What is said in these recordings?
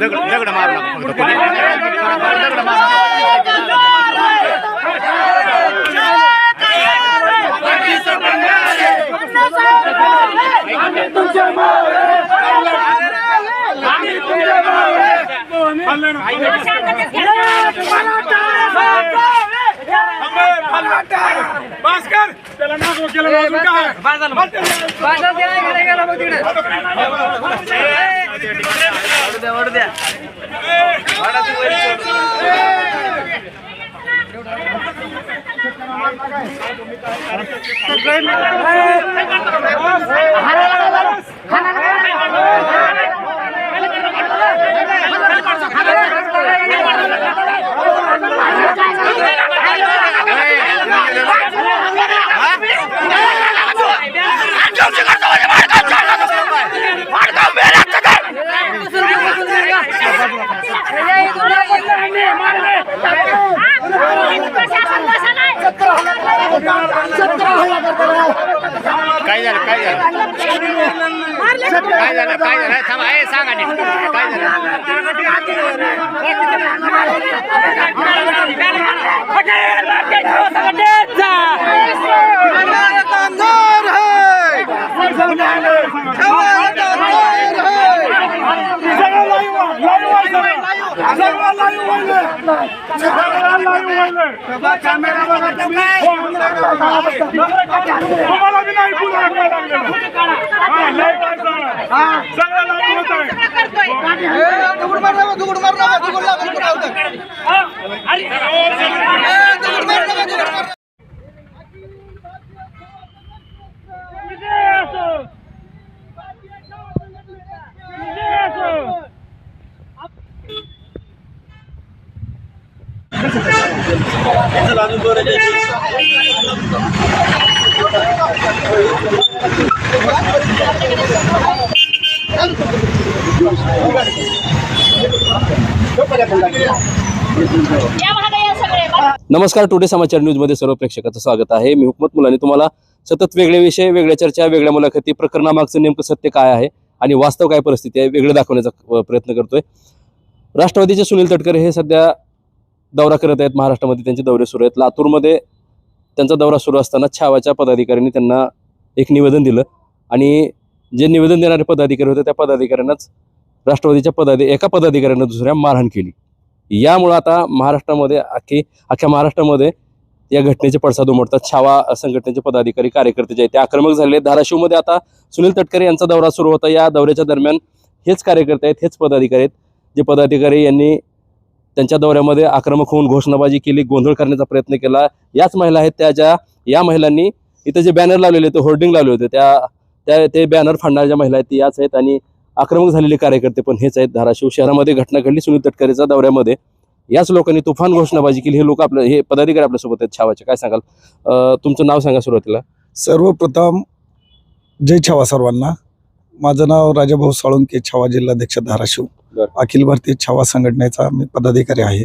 दगड मारू दगड मारू भास्कर त्याला नागो केलं अजून काय? काय झालं? काय झालं? काय झालं? काय झालं? थांबा हे सांगा नीट. काय झालं सगळं live आहे, live आहे सगळं. सगळं live आहे. सगळं live आहे. तुम्हाला बी नाही पुन्हा लागलेलं. हा. सगळं live होत आहे. नमस्कार टुडे समाचार न्यूजमध्ये सर्व प्रेक्षकाचं स्वागत आहे मी हुकमत मुलाने तुम्हाला सतत वेगळे विषय वेगळ्या चर्चा वेगळ्या मुलाखती प्रकरणामागचं नेमकं सत्य काय आहे आणि वास्तव काय परिस्थिती आहे वेगळं दाखवण्याचा प्रयत्न करतोय राष्ट्रवादीचे सुनील तटकरे हे सध्या दौरा करत आहेत महाराष्ट्रामध्ये त्यांचे दौरे सुरू आहेत. लातूरमध्ये त्यांचा दौरा सुरू असताना छावाच्या पदाधिकाऱ्यांनी त्यांना एक निवेदन दिलं. आणि जे निवेदन देणारे पदाधिकारी होते त्या पदाधिकाऱ्यांनाच राष्ट्रवादीच्या पदाधि एका पदाधिकाऱ्यानं दुसऱ्या मारहाण केली. यामुळं आता महाराष्ट्रामध्ये अख्खी अख्ख्या महाराष्ट्रामध्ये या घटनेचे पडसाद उमटतात. छावा संघटनेचे पदाधिकारी कार्यकर्ते जे आहेत ते आक्रमक झाले धाराशिवमध्ये आता सुनील तटकरे यांचा दौरा सुरू होता. या दौऱ्याच्या दरम्यान हेच कार्यकर्ते आहेत हेच पदाधिकारी आहेत. जे पदाधिकारी यांनी त्यांच्या दौऱ्यामध्ये आक्रमक होऊन घोषणाबाजी केली गोंधळ करण्याचा प्रयत्न केला. याच महिला आहेत त्या ज्या या महिलांनी इथं जे बॅनर लावलेले होते होर्डिंग लावले होते त्या त्या ते बॅनर फाडणाऱ्या ज्या महिला आहेत ती याच आहेत आणि आक्रमक झालेले कार्यकर्ते पण हेच आहेत. धाराशिव शहरामध्ये घटना घडली सुनील तटकरेच्या दौऱ्यामध्ये. याच लोकांनी तुफान घोषणाबाजी केली. हे लोक आपल्या हे पदाधिकारी आपल्यासोबत आहेत छावाचे. काय सांगाल? तुमचं नाव सांगा सुरुवातीला. सर्वप्रथम जय छावा सर्वांना. माझं नाव राजाभाऊ साळुंके छावा जिल्हाध्यक्ष धाराशिव. अखिल भारतीय छावा संघटनेचा मी पदाधिकारी आहे.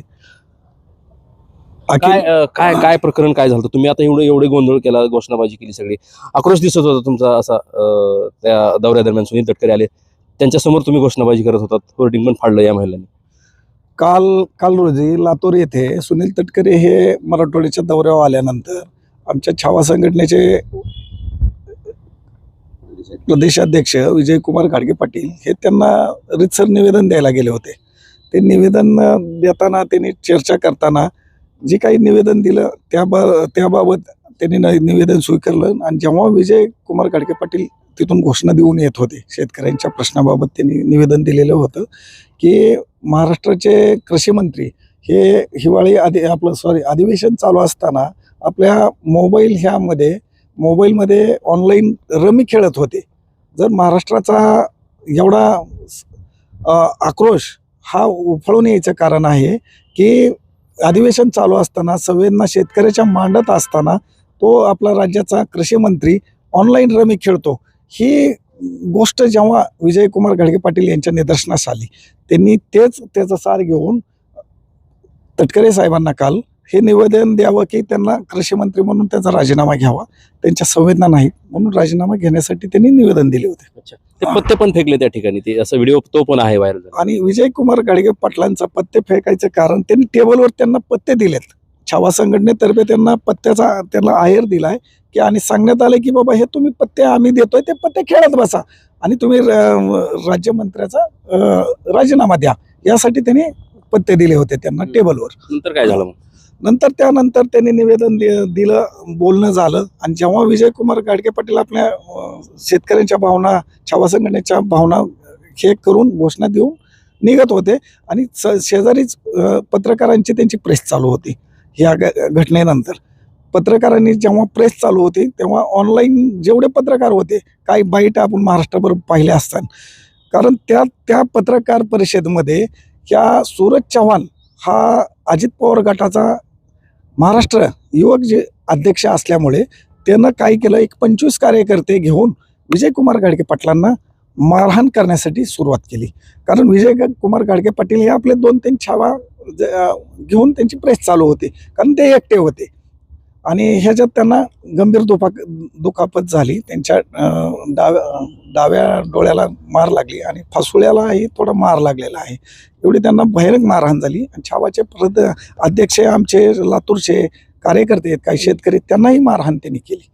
काय अं, काय काय प्रकरण काय झालं? तुम्ही आता एवढं एवढे गोंधळ केला घोषणाबाजी केली सगळी. आक्रोश दिसत होता तुमचा असा अं, त्या दौऱ्यादरम्यान सुनील तटकरे आले. त्यांच्यासमोर तुम्ही घोषणाबाजी करत होतात. होर्डिंग पण फाडलं या महिलांनी. काल काल रोजी लातूर येथे सुनील तटकरे हे मराठवाड्याच्या दौऱ्यावर आल्यानंतर आमच्या छावा संघटनेचे प्रदेशाध्यक्ष विजयकुमार खाडगे पाटील हे त्यांना रितसर निवेदन द्यायला गेले होते. ते निवेदन देताना त्यांनी चर्चा करताना जे काही निवेदन दिलं त्याबा त्याबाबत त्यांनी न- निवेदन स्वीकारलं आणि जेव्हा विजय कुमार घाडगे पाटील तिथून घोषणा देऊन येत होते शेतकऱ्यांच्या प्रश्नाबाबत त्यांनी निवेदन दिलेलं होतं की महाराष्ट्राचे कृषी मंत्री हे हिवाळी आधी आपलं सॉरी अधिवेशन चालू असताना आपल्या मोबाईल ह्यामध्ये मोबाईलमध्ये ऑनलाईन रमी खेळत होते. जर महाराष्ट्राचा एवढा आक्रोश हा उफळून यायचं कारण आहे की अधिवेशन चालू असताना संवेदना शेतकऱ्याच्या मांडत असताना तो आपला राज्याचा कृषी मंत्री ऑनलाईन रमी खेळतो. ही गोष्ट जेव्हा विजयकुमार घडगे पाटील यांच्या निदर्शनास आली त्यांनी तेच त्याचा सार घेऊन तटकरे साहेबांना काल हे निवेदन द्यावं की त्यांना कृषी मंत्री म्हणून त्यांचा राजीनामा घ्यावा. त्यांच्या संवेदना नाहीत म्हणून राजीनामा घेण्यासाठी त्यांनी निवेदन दिले होते. ते पत्ते पण फेकले त्या ठिकाणी. ते असं व्हिडिओ तो पण आहे व्हायरल आणि विजयकुमार गाडगे पाटलांचा पत्ते फेकायचं कारण त्यांनी टेबलवर त्यांना पत्ते दिलेत. छावा संघटनेतर्फे त्यांना पत्त्याचा त्यांना आहेर दिलाय की आणि सांगण्यात आलं की बाबा हे तुम्ही पत्ते आम्ही देतोय ते पत्ते खेळत बसा. आणि तुम्ही राज्यमंत्र्याचा राजीनामा द्या. यासाठी त्यांनी पत्ते दिले होते त्यांना टेबलवर. नंतर काय झालं मग? नंतर त्यानंतर त्यांनी निवेदन दि- दिलं बोलणं झालं. आणि जेव्हा विजयकुमार गाडगे पाटील आपल्या शेतकऱ्यांच्या भावना छावा संघटनेच्या भावना हे करून घोषणा देऊन निघत होते. आणि स- शेजारीच पत्रकारांची त्यांची प्रेस चालू होती ह्या घ- घटनेनंतर. पत्रकारांनी जेव्हा प्रेस चालू होती तेव्हा ऑनलाईन जेवढे पत्रकार होते काही बाईट आपण महाराष्ट्रभर पाहिले असतात. कारण त्या त्या पत्रकार परिषदेमध्ये ह्या सूरज चव्हाण हा अजित पवार गटाचा महाराष्ट्र युवक जे अध्यक्ष असल्यामुळे त्यानं काय केलं? एक पंचवीस कार्यकर्ते घेऊन विजयकुमार गाडगे पाटलांना मारहाण करण्यासाठी सुरुवात केली. कारण विजय कुमार गाडगे पाटील हे आपले दोन तीन छावा ज- घेऊन त्यांची प्रेस चालू होती. कारण ते एकटे होते. आणि ह्याच्यात त्यांना गंभीर दुखा दुखापत झाली. त्यांच्या डाव्या डाव्या डोळ्याला मार लागली आणि फासुळ्यालाही थोडा मार लागलेला आहे. एवढी त्यांना भयानक मारहाण झाली. आणि छावाचे प्रद अध्यक्ष आमचे लातूरचे कार्यकर्ते आहेत काही शेतकरी आहेत, त्यांनाही मारहाण त्यांनी केली.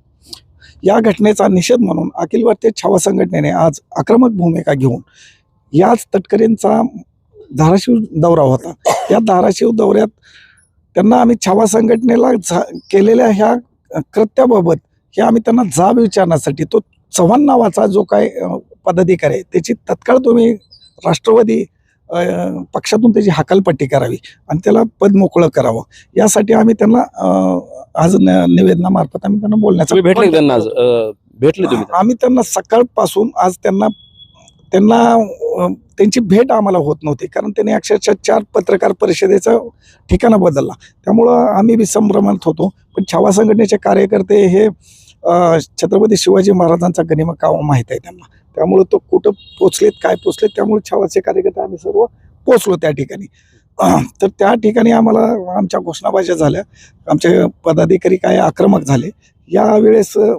या घटनेचा निषेध म्हणून अखिल भारतीय छावा संघटनेने आज आक्रमक भूमिका घेऊन याच तटकरेंचा धाराशिव दौरा होता. या धाराशिव दौऱ्यात त्यांना आम्ही छावा संघटनेला झा केलेल्या ह्या कृत्याबाबत हे आम्ही त्यांना जाब विचारण्यासाठी तो चव्हाण नावाचा जो काय पदाधिकारी आहे त्याची तत्काळ तुम्ही राष्ट्रवादी पक्षातून त्याची हकालपट्टी करावी आणि त्याला पद मोकळं करावं यासाठी आम्ही त्यांना आज निवेदनामार्फत आम्ही त्यांना बोलण्याचा भेटले त्यांना आज भेटले तुम्ही? आम्ही त्यांना सकाळपासून आज त्यांना त्यांना त्यांची भेट आम्हाला होत नव्हती. कारण त्यांनी अक्षरशः चार पत्रकार परिषदेचा ठिकाणं बदलला. त्यामुळं आम्ही बी संभ्रमात होतो. पण छावा संघटनेचे कार्यकर्ते हे छत्रपती शिवाजी महाराजांचा गनिमा कावा माहीत आहे त्यांना. त्यामुळं तो कुठं पोचलेत काय पोचलेत त्यामुळे छावाचे कार्यकर्ते आम्ही सर्व पोचलो त्या ठिकाणी. तर त्या ठिकाणी आम्हाला आमच्या घोषणाबाज्या झाल्या. आमचे पदाधिकारी काय आक्रमक झाले. यावेळेस वेळेस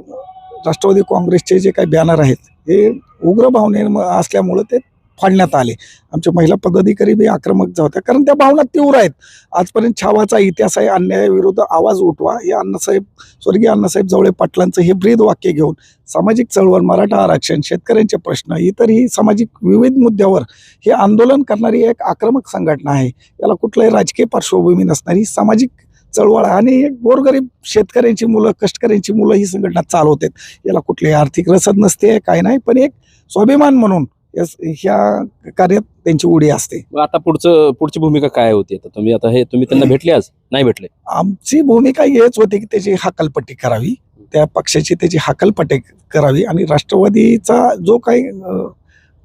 राष्ट्रवादी काँग्रेसचे जे काही बॅनर आहेत हे उग्र भावने असल्यामुळं ते फाडण्यात आले. आमच्या महिला पदाधिकारी बी आक्रमक होत्या. कारण त्या भावना तीव्र आहेत. आजपर्यंत छावाचा इतिहास आहे. अन्यायाविरुद्ध आवाज उठवा. हे अण्णासाहेब स्वर्गीय अण्णासाहेब जवळे पाटलांचं हे ब्रीद वाक्य घेऊन सामाजिक चळवळ मराठा आरक्षण शेतकऱ्यांचे प्रश्न इतरही सामाजिक विविध मुद्द्यावर हे आंदोलन करणारी एक आक्रमक संघटना आहे. याला कुठलाही राजकीय पार्श्वभूमी नसणारी सामाजिक चळवळ आणि एक गोरगरीब शेतकऱ्यांची मुलं कष्टकऱ्यांची मुलं ही संघटना चालवतात याला कुठलीही आर्थिक रसद नसते काय नाही. पण एक स्वाभिमान म्हणून यस- ह्या कार्यात त्यांची उडी असते. आता पुढचं पुढची भूमिका काय होती आता? तुम्ही आता हे तुम्ही त्यांना भेटले आज? नाही भेटले. आमची भूमिका हेच होती की त्याची हकालपट्टी करावी. त्या पक्षाची त्याची हकालपट्टी करावी आणि राष्ट्रवादीचा जो काही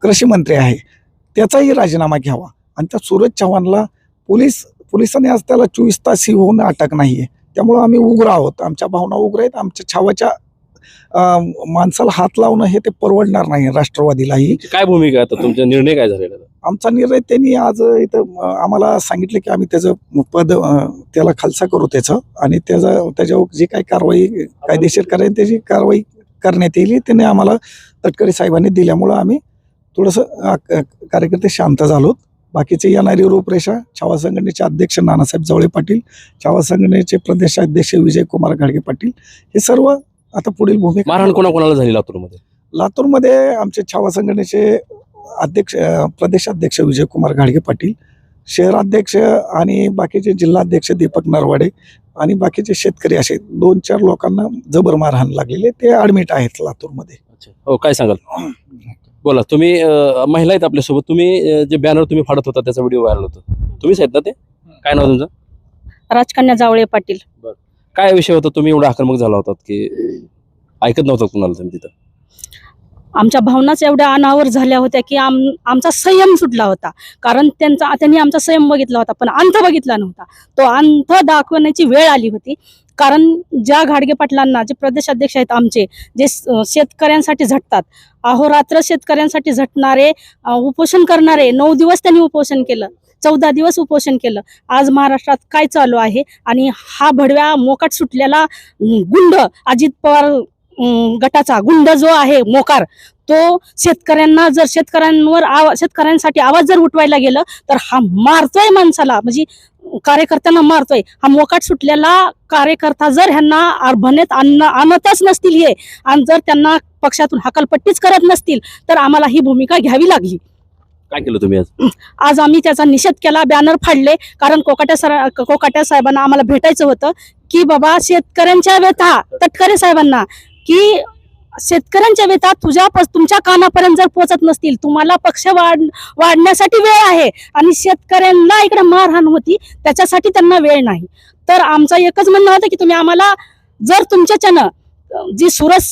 कृषी मंत्री आहे त्याचाही राजीनामा घ्यावा. आणि त्या सूरज चव्हाणला पोलीस पोलिसांनी आज त्याला चोवीस तास ही होऊन अटक नाही आहे त्यामुळं आम्ही उग्र आहोत. आमच्या भावना उग्र आहेत. आमच्या छावाच्या माणसाला हात लावणं हे ते परवडणार नाही राष्ट्रवादीलाही. काय भूमिका आता? तुमचा निर्णय काय झालेला? आमचा निर्णय त्यांनी आज इथं आम्हाला सांगितलं की आम्ही त्याचं पद त्याला खालसा करू त्याचं आणि त्याचं त्याच्यावर जी काही कारवाई कायदेशीर करायची त्याची कारवाई करण्यात येईल त्यांनी आम्हाला तटकरे साहेबांनी दिल्यामुळं आम्ही थोडंसं कार्यकर्ते शांत झालो बाकीचे येणारी रूपरेषा छावा संघटनेचे अध्यक्ष नानासाहेब जवळे पाटील छावा संघटनेचे प्रदेशाध्यक्ष विजयकुमार घाडगे पाटील हे सर्व आता पुढील भूमिका मारहाण कोणाकोणाला झाली लातूरमध्ये? लातूरमध्ये आमचे छावा संघटनेचे अध्यक्ष प्रदेशाध्यक्ष विजयकुमार घाडगे पाटील शहराध्यक्ष आणि बाकीचे जिल्हाध्यक्ष दीपक नरवाडे आणि बाकीचे शेतकरी असे दोन चार लोकांना जबर मारहाण लागलेले ते ॲडमिट आहेत लातूरमध्ये. हो काय सांगाल? बोला तुम्ही महिला आहेत आपल्यासोबत तुम्ही जे बॅनर तुम्ही फाडत होता त्याचा व्हिडिओ व्हायरल होता. तुम्हीच आहेत ना ते? काय नाव तुमचं? राजकन्या जावळे पाटील. काय विषय होता? तुम्ही एवढा आक्रमक झाला होतात की ऐकत नव्हता कुणाला तुम्ही तिथं? आमच्या भावनाच एवढ्या अनावर झाल्या होत्या की आम आमचा संयम सुटला होता. कारण त्यांचा त्यांनी आमचा संयम बघितला होता पण अंत बघितला नव्हता. तो अंत दाखवण्याची वेळ आली होती. कारण ज्या घाडगे पाटलांना जे प्रदेशाध्यक्ष आहेत आमचे जे शेतकऱ्यांसाठी झटतात अहोरात्र शेतकऱ्यांसाठी झटणारे उपोषण करणारे नऊ दिवस त्यांनी उपोषण केलं चौदा दिवस उपोषण केलं. आज महाराष्ट्रात काय चालू आहे? आणि हा भडव्या मोकाट सुटलेला गुंड अजित पवार गटाचा गुंड जो आहे मोकार तो शेतकऱ्यांना जर शेतकऱ्यांवर आवा शेतकऱ्यांसाठी आवाज जर उठवायला गेलं तर हा मारतोय माणसाला. म्हणजे कार्यकर्त्यांना मारतोय. हा मोकाट सुटलेला कार्यकर्ता जर ह्यांना अर्भनेत आणणं आणतच नसतील हे आणि जर त्यांना पक्षातून हकालपट्टीच करत नसतील तर आम्हाला ही भूमिका घ्यावी लागली. काय केलं तुम्ही आज? आज आम्ही त्याचा निषेध केला बॅनर फाडले कारण कोकाट्या सर कोकाट्या साहेबांना आम्हाला भेटायचं होतं की बाबा शेतकऱ्यांच्या व्यथा तटकरे साहेबांना. की शेतकऱ्यांच्या व्यथा तुझ्या तुमच्या कानापर्यंत जर पोहोचत नसतील तुम्हाला पक्ष वाढ वाढण्यासाठी वेळ आहे आणि शेतकऱ्यांना इकडे मारहाण होती त्याच्यासाठी त्यांना वेळ नाही. तर आमचं एकच म्हणणं होतं की तुम्ही आम्हाला जर तुमच्याच्यानं जी सुरज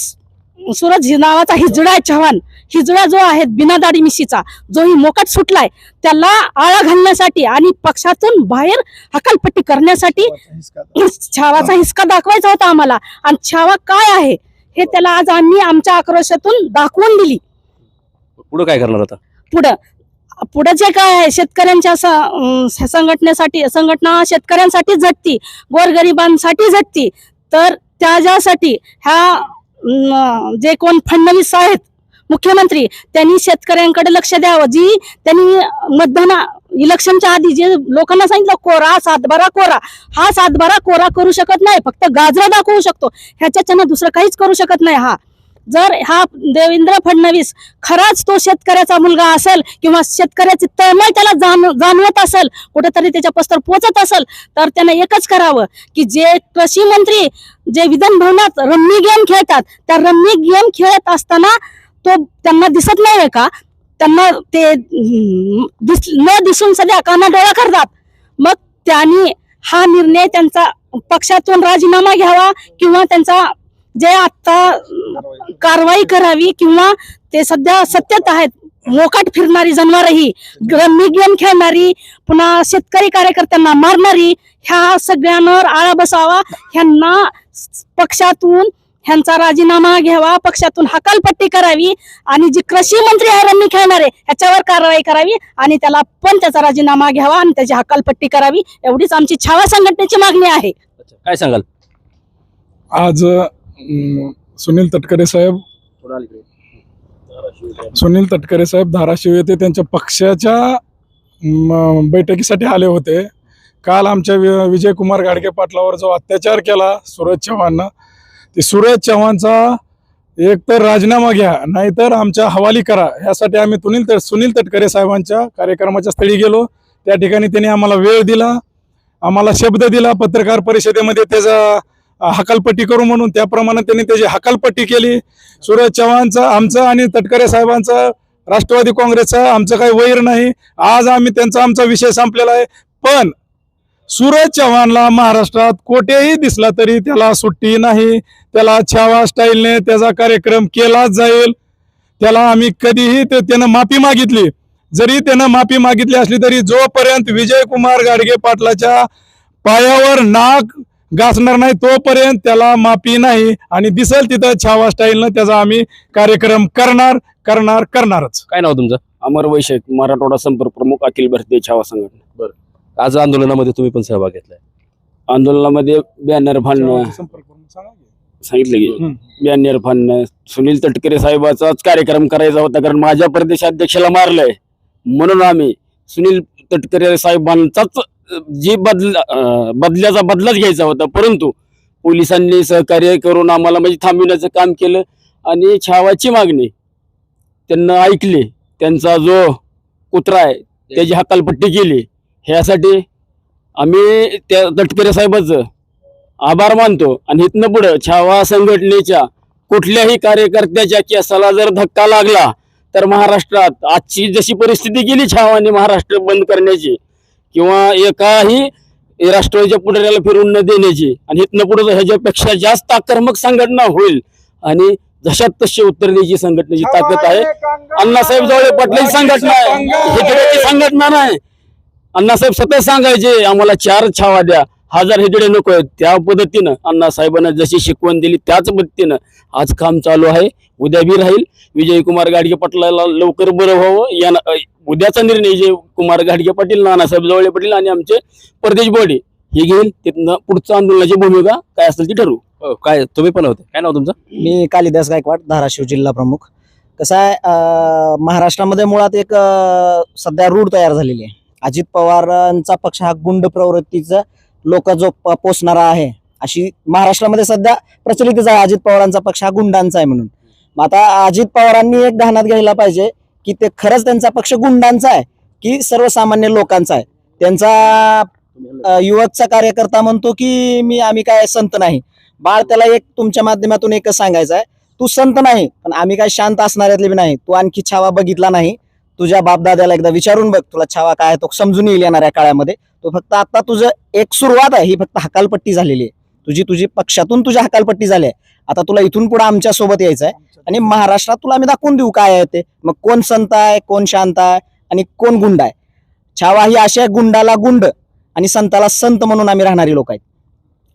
सुरज हि- नावाचा हिजडा आहे चव्हाण हिजडा जो आहे बिना दाढी मिशीचा जो ही मोकाट सुटलाय त्याला आळा घालण्यासाठी आणि पक्षातून बाहेर हकालपट्टी करण्यासाठी छावाचा हिसका दाखवायचा होता आम्हाला. आणि छावा काय आहे? हे त्याला आज आम्ही आमच्या आक्रोशातून दाखवून दिली. पुढे काय करणार आता? पुढं पुढं जे काय आहे शेतकऱ्यांच्या संघटनेसाठी संघटना शेतकऱ्यांसाठी झटती गोरगरिबांसाठी झटती तर त्याच्यासाठी ह्या अं, जे कोण फडणवीस आहेत मुख्यमंत्री त्यांनी शेतकऱ्यांकडे लक्ष द्यावं जी त्यांनी मतदान इलेक्शनच्या आधी जे लोकांना सांगितलं कोरा सातबारा कोरा. हा सातबारा कोरा करू शकत नाही फक्त गाजरा दाखवू शकतो. ह्याच्याच्यानं दुसरं काहीच करू शकत नाही हा. जर हा देवेंद्र फडणवीस खराच तो शेतकऱ्याचा मुलगा असेल किंवा शेतकऱ्याची तळमळ त्याला जाण जाणवत असेल कुठेतरी त्याच्या पस्तर पोचत असेल तर त्याने एकच करावं की जे कृषी मंत्री जे विधानभवनात रम्मी गेम खेळतात त्या रम्मी गेम खेळत असताना तो त्यांना दिसत नाही का? त्यांना ते दिस न दिसून सध्या काना डोळा करतात. मग त्यांनी हा निर्णय त्यांचा पक्षातून राजीनामा घ्यावा किंवा त्यांचा जे आता कारवाई करावी किंवा ते सध्या सत्तेत आहेत. मोकाट फिरणारी जनावरही रम्मी गेम खेळणारी पुन्हा शेतकरी कार्यकर्त्यांना मारणारी ह्या सगळ्यांवर आळा बसावा. ह्यांना पक्षातून ह्यांचा राजीनामा घ्यावा पक्षातून हकालपट्टी करावी आणि जी कृषी मंत्री आहे रम्मी खेळणारे ह्याच्यावर कारवाई करावी आणि त्याला पण त्याचा राजीनामा घ्यावा आणि त्याची हकालपट्टी करावी एवढीच आमची छावा संघटनेची मागणी आहे. काय सांगाल? आज सुनील तटकरे साहेब सुनील तटकरे साहेब धाराशिव येथे त्यांच्या पक्षाच्या बैठकीसाठी आले होते. काल आमच्या वि- विजयकुमार गाडगे पाटलावर जो अत्याचार केला सूरज चव्हाणनं ते सूरज चव्हाणचा एक तर राजीनामा घ्या नाहीतर आमच्या हवाली करा. ह्यासाठी आम्ही सुनील तट सुनील तटकरे साहेबांच्या कार्यक्रमाच्या स्थळी गेलो. त्या ठिकाणी त्यांनी आम्हाला वेळ दिला आम्हाला शब्द दिला. पत्रकार परिषदेमध्ये त्याचा हकालपट्टी करू म्हणून त्याप्रमाणे त्यांनी त्याची हकालपट्टी केली. सूरज चव्हाणचं आमचं आणि तटकरे साहेबांचं राष्ट्रवादी काँग्रेसचं आमचं काही वैर नाही. आज आम्ही त्यांचा आमचा विषय संपलेला आहे. पण सूरज चव्हाणला महाराष्ट्रात कोठेही दिसला तरी त्याला सुट्टी नाही. त्याला छावा स्टाईलने त्याचा कार्यक्रम केलाच जाईल. त्याला आम्ही कधीही ते त्यानं माफी मागितली. जरी त्यानं माफी मागितली असली तरी जोपर्यंत विजयकुमार गाडगे पाटलाच्या पायावर नाक घासणार नाही तोपर्यंत त्याला माफी नाही. आणि दिसेल तिथं छावा स्टाईलनं त्याचा आम्ही कार्यक्रम करणार करणार करणारच. काय नाव तुमचं? अमर वैश्य मराठवाडा संपर्क प्रमुख अखिल भारतीय छावा संघटना. आज आंदोलनामध्ये तुम्ही पण सहभाग घेतलाय. आंदोलनामध्ये बॅनर फाडणं. सांगितलं की. बॅनर फाडणं. सुनील तटकरे साहेबाचाच कार्यक्रम करायचा होता कारण माझ्या प्रदेशाध्यक्षाला मारलंय. म्हणून आम्ही सुनील तटकरे साहेबांचाच जी बदल बदल्याचा बदलाच घ्यायचा होता. परंतु पोलिसांनी सहकार्य करून आम्हाला म्हणजे थांबविण्याचं काम केलं आणि छावाची मागणी त्यांना ऐकली. त्यांचा जो कुत्रा आहे त्याची हकालपट्टी केली. ह्यासाठी आम्ही त्या तटकरे साहेबाचं आभार मानतो. आणि इथनं पुढं छावा संघटनेच्या कुठल्याही कार्यकर्त्याच्या केसाला जर धक्का लागला तर महाराष्ट्रात आजची जशी परिस्थिती गेली छावाने महाराष्ट्र बंद करण्याची किंवा एकाही राष्ट्रवादीच्या पुढाऱ्याला फिरून न देण्याची आणि इथनं पुढं ह्याच्यापेक्षा जास्त आक्रमक संघटना होईल आणि जशात तशी उत्तर द्यायची संघटनेची ताकद आहे. अण्णासाहेब जवळ पाटलाची संघटना आहे. संघटना नाही. अण्णासाहेब स्वतः सांगायचे आम्हाला चार छावा द्या. हजार हेगडे नको आहेत. त्या पद्धतीनं अण्णासाहेबांना जशी शिकवण दिली त्याच पद्धतीनं आज काम चालू आहे. उद्या बी राहील. विजयकुमार गाडगे पाटलाला लवकर बरं व्हावं. या उद्याचा निर्णय विजय कुमार गाडगे पाटील नानासाहेब जवळे पाटील आणि आमचे प्रदेश बॉडी हे घेईल तिथनं पुढचं आंदोलनाची भूमिका काय असेल ती ठरवू. हो, काय तुम्ही पण होते. काय नाव तुमचं? मी कालिदास गायकवाड धाराशिव जिल्हा प्रमुख. कसं आहे महाराष्ट्रामध्ये मुळात एक सध्या रूढ तयार झालेली आहे. अजित पवारांचा पक्ष हा गुंड प्रवृत्तीचा लोक जो प- आहे अशी महाराष्ट्रामध्ये सध्या प्रचलितच आहे अजित पवारांचा पक्ष हा गुंडांचा आहे म्हणून. मग आता अजित पवारांनी एक ध्यानात घ्यायला पाहिजे की ते खरंच त्यांचा पक्ष गुंडांचा आहे की सर्वसामान्य लोकांचा आहे? त्यांचा युवकचा कार्यकर्ता म्हणतो की मी आम्ही काय संत नाही. बाळ त्याला एक तुमच्या माध्यमातून एकच सांगायचं आहे तू संत नाही पण आम्ही काय शांत असणाऱ्यातले बी नाही तू आणखी छावा बघितला नाही तुझ्या बापदाद्याला एकदा विचारून बघ तुला छावा काय तो समजून येईल येणाऱ्या काळामध्ये. तो फक्त आता तुझं एक सुरुवात आहे ही फक्त हकालपट्टी झालेली आहे. तुझी तुझी पक्षातून तुझी हकालपट्टी झाली आहे. आता तुला इथून पुढे आमच्यासोबत यायचं आहे आणि महाराष्ट्रात तुला आम्ही दाखवून देऊ काय आहे ते. मग कोण संत आहे कोण शांत आहे आणि कोण गुंड आहे. छावा ही अशा गुंडाला गुंड आणि संताला संत म्हणून आम्ही राहणारी लोक आहेत.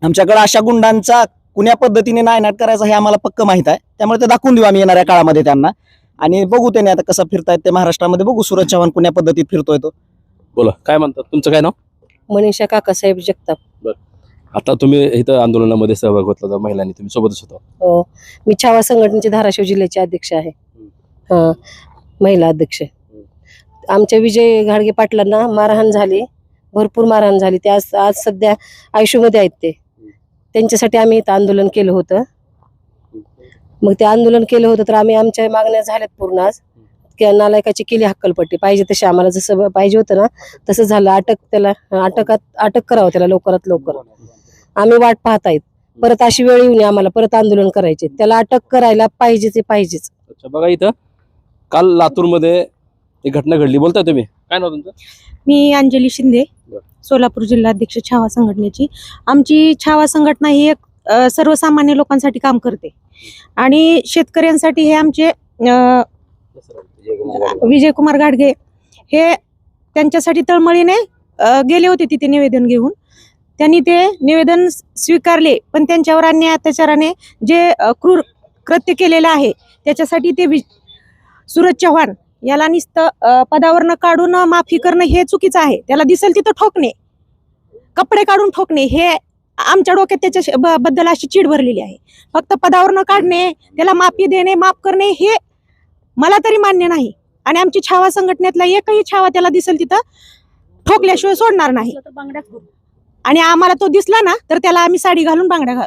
आमच्याकडे अशा गुंडांचा कुण्या पद्धतीने नायनाट करायचं हे आम्हाला पक्क माहीत आहे. त्यामुळे ते दाखवून देऊ आम्ही येणाऱ्या काळामध्ये त्यांना. आणि बघू त्याने आता कसं फिरतायत ते महाराष्ट्रामध्ये. बघू सूरज चव्हाण कुण्या पद्धतीत फिरतोय तो. बोला काय म्हणतात? तुमचं काय नाव? मनीषा काकासाहेब जगताप. आता तुम्ही इथं आंदोलनामध्ये सहभाग घेतला होता महिलांनी. तुम्ही सोबतच होता. हो. मी छावा संघटनेचे धाराशिव जिल्ह्याचे अध्यक्ष आहे. हा. महिला अध्यक्ष. आमच्या विजय घाडगे पाटलांना मारहाण झाली. भरपूर मारहाण झाली. ते आज आज सध्या आयुष्यामध्ये आहेत ते. त्यांच्यासाठी आम्ही इथं आंदोलन केलं होतं. मग ते आंदोलन केलं होतं तर आम्ही आमच्या मागण्या झाल्यात पूर्ण आज. नालायकाची केली हक्कलपट्टी. पाहिजे तशी आम्हाला जसं पाहिजे होतं ना तसं झालं. अटक त्याला अटकात अटक करावं त्याला लवकरात लवकर. आम्ही वाट पाहत आहेत परत अशी वेळ येऊ नये आम्हाला. परत आंदोलन करायचे. त्याला अटक करायला पाहिजे ते पाहिजेच. अच्छा बघा इथं. काल लातूरमध्ये एक घटना घडली. बोलताय तुम्ही. काय नाव तुमचं? मी अंजली शिंदे. सोलापूर जिल्हाध्यक्ष छावा संघटनेची. आमची छावा संघटना ही एक सर्वसामान्य लोकांसाठी काम करते. आणि शेतकऱ्यांसाठी हे आमचे विजयकुमार गाडगे हे त्यांच्यासाठी तळमळीने गेले होते तिथे निवेदन घेऊन. त्यांनी ते निवेदन स्वीकारले पण त्यांच्यावर अन्याय अत्याचाराने जे क्रूर कृत्य केलेलं आहे त्याच्यासाठी ते सूरज चव्हाण याला नुसतं पदावरनं काढून माफी करणं हे चुकीचं आहे. त्याला दिसेल तिथं ठोकणे. कपडे काढून ठोकणे हे आमच्या डोक्यात त्याच्या बद्दल अशी चीड भरलेली आहे. फक्त पदावरनं काढणे त्याला माफी देणे माफ करणे हे मला तरी मान्य नाही. आणि आमची छावा संघटनेतला एकही छावा त्याला दिसेल तिथं ठोकल्याशिवाय सोडणार नाही. आणि आम्हाला तो दिसला ना तर त्याला आम्ही साडी घालून बांगड्या घाल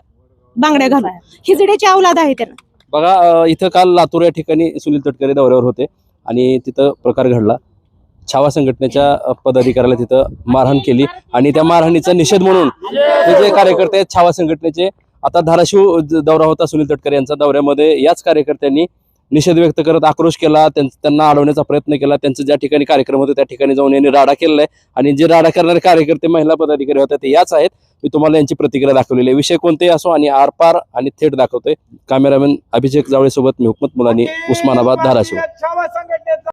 बांगड्या घालू. हिजड्याची अवलाद आहे त्यांना. बघा इथं काल लातूर या ठिकाणी सुनील तटकरे दौऱ्यावर होते आणि तिथं प्रकार घडला. छावा संघटनेच्या पदाधिकाऱ्याला तिथं मारहाण केली आणि त्या मारहाणीचा निषेध म्हणून हे जे कार्यकर्ते आहेत छावा संघटनेचे आता धाराशिव दौरा होता सुनील तटकरे यांचा दौऱ्यामध्ये याच कार्यकर्त्यांनी निषेध व्यक्त करत आक्रोश केला त्यांना अडवण्याचा प्रयत्न केला त्यांचं ज्या ठिकाणी कार्यक्रम होते त्या ठिकाणी जाऊन यांनी राडा केलेला आहे आणि जे राडा करणारे कार्यकर्ते महिला पदाधिकारी होते ते याच आहेत. मी तुम्हाला यांची प्रतिक्रिया दाखवलेली आहे. विषय कोणतेही असो आणि आरपार आणि थेट दाखवतोय. कॅमेरामॅन अभिषेक जावळेसोबत मी हुकमत मुलानी उस्मानाबाद धाराशिव.